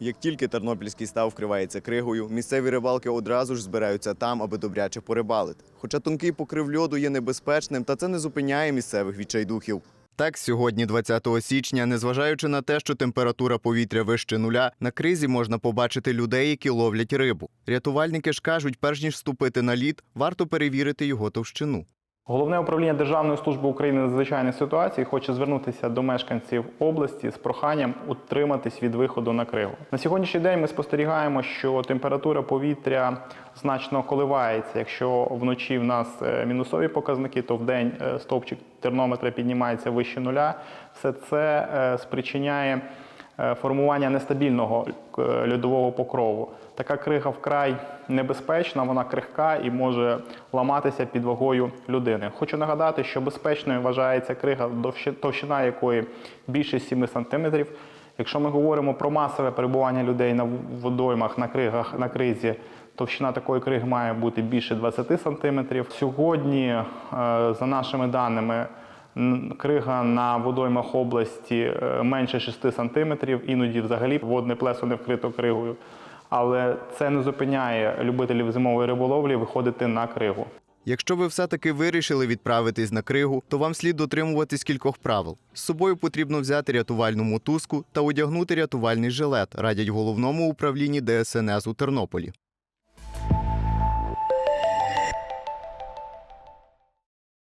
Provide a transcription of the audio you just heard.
Як тільки Тернопільський став вкривається кригою, місцеві рибалки одразу ж збираються там, аби добряче порибалити. Хоча тонкий покрив льоду є небезпечним, та це не зупиняє місцевих відчайдухів. Так, сьогодні, 20 січня, незважаючи на те, що температура повітря вище нуля, на кризі можна побачити людей, які ловлять рибу. Рятувальники ж кажуть, перш ніж вступити на лід, варто перевірити його товщину. Головне управління Державної служби України надзвичайних ситуацій хоче звернутися до мешканців області з проханням утриматись від виходу на кригу. На сьогоднішній день ми спостерігаємо, що температура повітря значно коливається. Якщо вночі в нас е, мінусові показники, то вдень е, стовпчик термометра піднімається вище нуля. Все це е, спричиняє формування нестабільного е, льодового покрову. Така крига вкрай небезпечна, вона крихка і може ламатися під вагою людини. Хочу нагадати, що безпечною вважається крига, товщина якої більше 7 см. Якщо ми говоримо про масове перебування людей на водоймах, на кригах, на кризі, товщина такої криги має бути більше 20 см. Сьогодні, е, за нашими даними, Крига на водоймах області е, менше 6 сантиметрів, іноді взагалі водне плесо не вкрито кригою. Але це не зупиняє любителів зимової риболовлі виходити на кригу. Якщо ви все-таки вирішили відправитись на кригу, то вам слід дотримуватись кількох правил. З собою потрібно взяти рятувальну мотузку та одягнути рятувальний жилет, радять головному управлінні ДСНС у Тернополі.